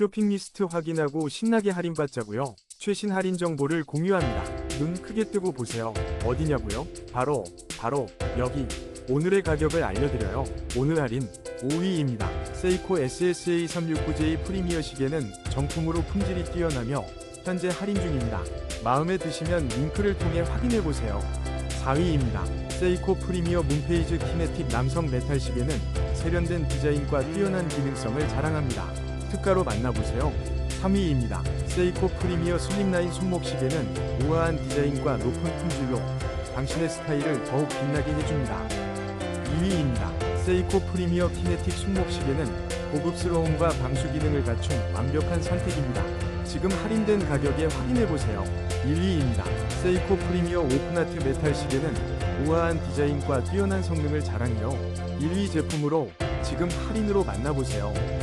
쇼핑 리스트 확인하고 신나게 할인받자고요. 최신 할인 정보를 공유합니다. 눈 크게 뜨고 보세요. 어디냐고요? 바로 바로 여기. 오늘의 가격을 알려드려요. 오늘 할인 5위입니다. 세이코 SSA 369J 프리미어 시계는 정품으로 품질이 뛰어나며 현재 할인 중입니다. 마음에 드시면 링크를 통해 확인해 보세요. 4위입니다. 세이코 프리미어 문페이즈 키네틱 남성 메탈 시계는 세련된 디자인과 뛰어난 기능성을 자랑합니다. 특가로 만나보세요. 3위입니다. 세이코 프리미어 슬림라인 손목 시계는 우아한 디자인과 높은 품질로 당신의 스타일을 더욱 빛나게 해줍니다. 2위입니다. 세이코 프리미어 키네틱 손목 시계는 고급스러움과 방수 기능을 갖춘 완벽한 선택입니다. 지금 할인된 가격에 확인해보세요. 1위입니다. 세이코 프리미어 오픈하트 메탈 시계는 우아한 디자인과 뛰어난 성능을 자랑해요. 1위 제품으로 지금 할인으로 만나보세요.